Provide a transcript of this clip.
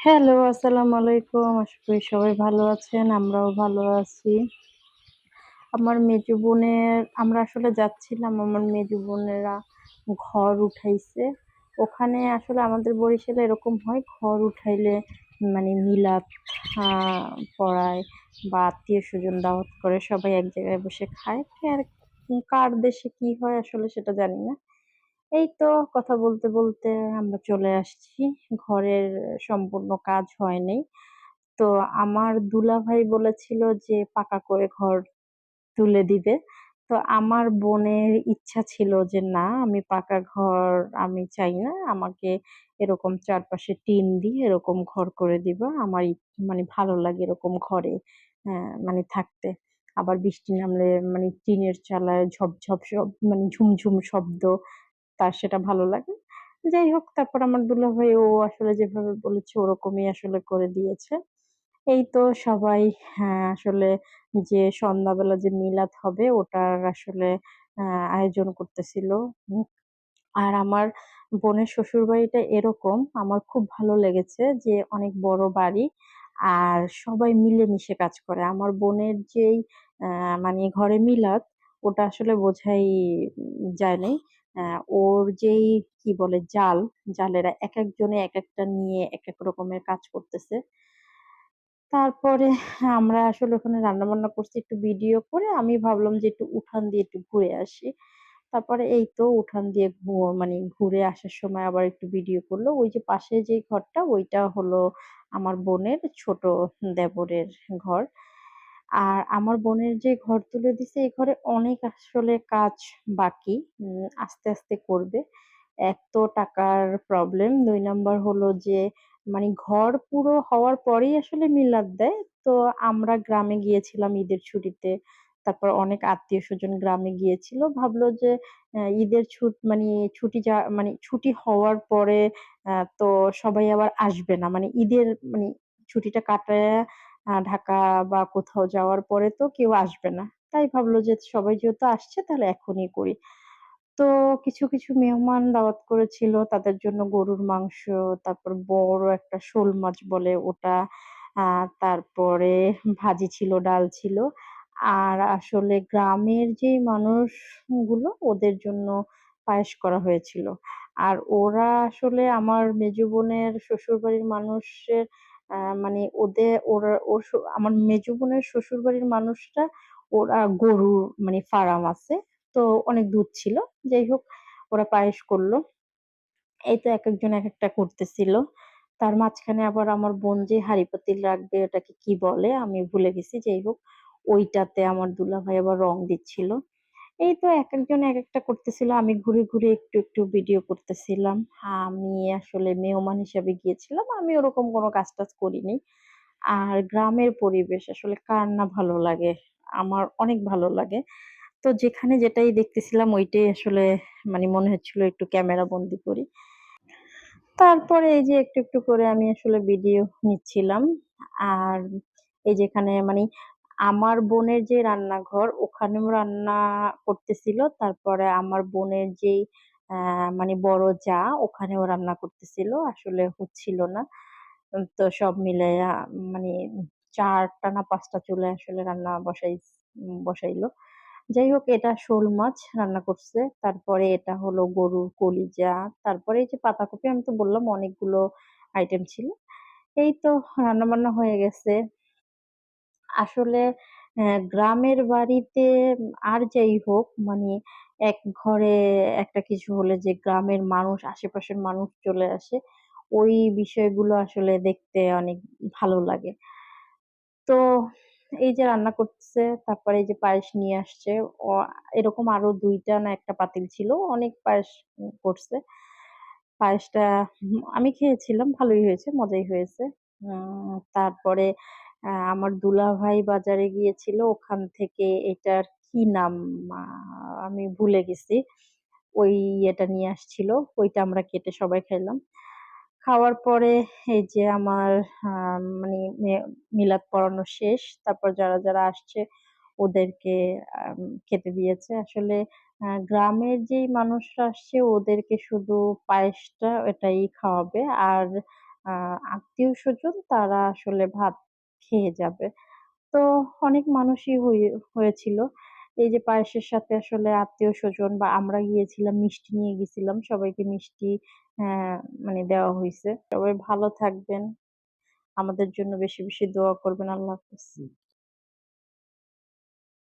Hello, আসসালামু আলাইকুম। আশা করি সবাই ভালো আছেন। আমরাও ভালো আছি। আমার মেজু বোনের আমরা আসলে যাচ্ছিলাম আমার মেজু বোনেরা ঘর উঠাইছে। ওখানে আসলে আমাদের বরিশালে এরকম হয় ঘর উঠাইলে মানে মিলাদ আ পড়ায় বা আত্মীয়-স্বজন দাওয়াত করে সবাই এক জায়গায় বসে খায়। আর কার দেশে কি হয় আসলে সেটা জানি না। এই তো কথা বলতে, বলতে আমরা চলে আসছি। ঘরের সম্পূর্ণ কাজ হয়নি। তো আমার দুলাভাই বলেছিল যে পাকা করে ঘর তুলে দিবে। তো আমার বোনের ইচ্ছা ছিল যে না আমি পাকা ঘর আমি চাই না। আমাকে এরকম চারপাশে টিন দিয়ে এরকম ঘর করে দিবা। আমার মানে ভালো লাগে এরকম ঘরে হ্যাঁ, মানে থাকতে। আবার বৃষ্টি নামলে মানে টিনের চালায় ঝপঝপ সব মানে ঝুমঝুম শব্দ তার সেটা ভালো লাগে। যাই হোক তারপর আমার দুলা ভাই ও আসলে যেভাবে বলেছে ওরকমই আসলে করে দিয়েছে। এই তো সবাই হ্যাঁ, আসলে যে সন্ধ্যাবেলা যে মিলাদ হবে ওটার আসলে আয়োজন করতেছিল। আর আমার বোনের শ্বশুরবাড়িটা এরকম আমার খুব ভালো লেগেছে যে অনেক বড় বাড়ি আর সবাই মিলেমিশে কাজ করে। আমার বোনের যেই মানে ঘরে মিলাদ ওটা আসলে বোঝাই যায় নাই। ওর যেই কি বলে জাল, জালেরা এক একজনে এক একটা নিয়ে এক এক রকমের কাজ করতেছে। তারপরে আমরা আসলে ওখানে রান্নাবান্না করছি একটু ভিডিও করে আমি ভাবলাম যে একটু উঠান দিয়ে একটু ঘুরে আসি। তারপরে এই তো উঠান দিয়ে মানে ঘুরে আসার সময় আবার একটু ভিডিও করল। ওই যে পাশে যেই ঘরটা ওইটা হলো আমার বোনের ছোট দেবরের ঘর। আর আমার বোনের যে ঘর তুলে দিছে এই ঘরে অনেক আসলে কাজ বাকি। আস্তে, আস্তে করবে। এক তো টাকার প্রবলেম, দুই নাম্বার হলো যে মানে ঘর পুরো হওয়ার পরেই আসলে মিলাদ দেয়। তো আমরা গ্রামে গিয়েছিলাম ঈদের ছুটিতে। তারপর অনেক আত্মীয় স্বজন গ্রামে গিয়েছিল। ভাবলো যে ঈদের ছুট মানে ছুটি যা মানে ছুটি হওয়ার পরে তো সবাই আবার আসবে না। মানে ঈদের মানে ছুটিটা কাটায়া ঢাকা বা কোথাও যাওয়ার পরে তো কেউ আসবে না। তাই ভাবলো যে সবাই যেহেতু আসছে তাহলে এখনই করি। তো কিছু, কিছু মেহমান দাওয়াত করেছিল। তাদের জন্য গরুর মাংস, তারপর বড় একটা শোল মাছ বলে ওটা, তারপরে ভাজি ছিল, ডাল ছিল। আর আসলে গ্রামের যেই মানুষগুলো ওদের জন্য পায়েস করা হয়েছিল। আর ওরা আসলে আমার মেজো বোনের শ্বশুরবাড়ির মানুষের মানে ওদের ওরা, ওর আমার মেজো বোনের শ্বশুরবাড়ির মানুষরা ওরা গরুর মানে ফার্ম আছে। তো অনেক দুধ ছিল। যাই হোক, ওরা পায়েস করল এই তো একেকজন একেকটা করতেছিল। তার মাঝখানে আবার আমার বোন যে হাঁড়ি পাতিল রাখবে, ওটাকে কি বলে আমি ভুলে গেছি। যাই হোক, ওইটাতে আমার দুলাভাই আবার রং দিচ্ছিল। এই তো এক একজন এক একটা করতেছিল। আমি ঘুরে, ঘুরে একটু, একটু ভিডিও করতেছিলাম। আমি আসলে মেহমান হিসাবে গিয়েছিলাম। আমি ওরকম কোনো কাজ-টাজ করিনি। আর গ্রামের পরিবেশ আসলে কার না ভালো লাগে? আমার অনেক ভালো লাগে। তো যেখানে যেটাই দেখতেছিলাম ওইটাই আসলে মানে মনে হচ্ছিল একটু ক্যামেরা বন্দি করি। তারপরে এই যে একটু, একটু করে আমি আসলে ভিডিও নিচ্ছিলাম। আর এই যে এখানে মানি আমার বোনের যে রান্নাঘর, ওখানেও রান্না করতেছিল। তারপরে আমার বোনের যেই মানে বড় জা ওখানেও রান্না করতেছিল। আসলে হচ্ছিল না। তো সব মিলাইয়া মানে চারটা না ৫ টা চুলায় আসলে রান্না বসাই বসাইলো যাই হোক, এটা শোল মাছ রান্না করছে। তারপরে এটা হলো গরুর কলিজা। তারপরে এই যে পাতাকপি, আমি তো বললাম অনেকগুলো আইটেম ছিল। এই তো রান্নাবান্না হয়ে গেছে। আসলে গ্রামের বাড়িতে আর যাই হোক মানে এক ঘরে একটা কিছু হলে যে গ্রামের মানুষ আশেপাশের মানুষ চলে আসে, ওই বিষয়গুলো আসলে দেখতে অনেক ভালো লাগে। তো এই যে রান্না করতেছে, তারপরে এই যে পায়েস নিয়ে আসছে। এরকম আরও দুইটা না একটা পাতিল ছিল। অনেক পায়েস করছে। পায়েসটা আমি খেয়েছিলাম, ভালোই হয়েছে, মজাই হয়েছে। তারপরে আমার দুলাভাই বাজারে গিয়েছিল। ওখান থেকে এটার কি নাম আমি ভুলে গেছি। ওই ইয়েটা নিয়ে আসছিল। ওইটা আমরা কেটে সবাই খাইলাম। খাওয়ার পরে এই যে আমার মানে মিলাদ পড়ানো শেষ। তারপর যারা, যারা আসছে ওদেরকে খেতে দিয়েছে। আসলে গ্রামের যেই মানুষরা আসছে ওদেরকে শুধু পায়েসটা এটাই খাওয়াবে। আর আহ আত্মীয়-স্বজন তারা আসলে ভাত খেয়ে যাবে। তো অনেক মানুষই হয়ে হয়েছিল। এই যে পায়েসের সাথে আসলে আত্মীয়-স্বজন বা আমরা গিয়েছিলাম মিষ্টি নিয়ে গেছিলাম। সবাইকে মিষ্টি আহ মানে দেওয়া হয়েছে সবাই ভালো থাকবেন। আমাদের জন্য বেশি, বেশি দোয়া করবেন। আল্লাহ হাফেজ।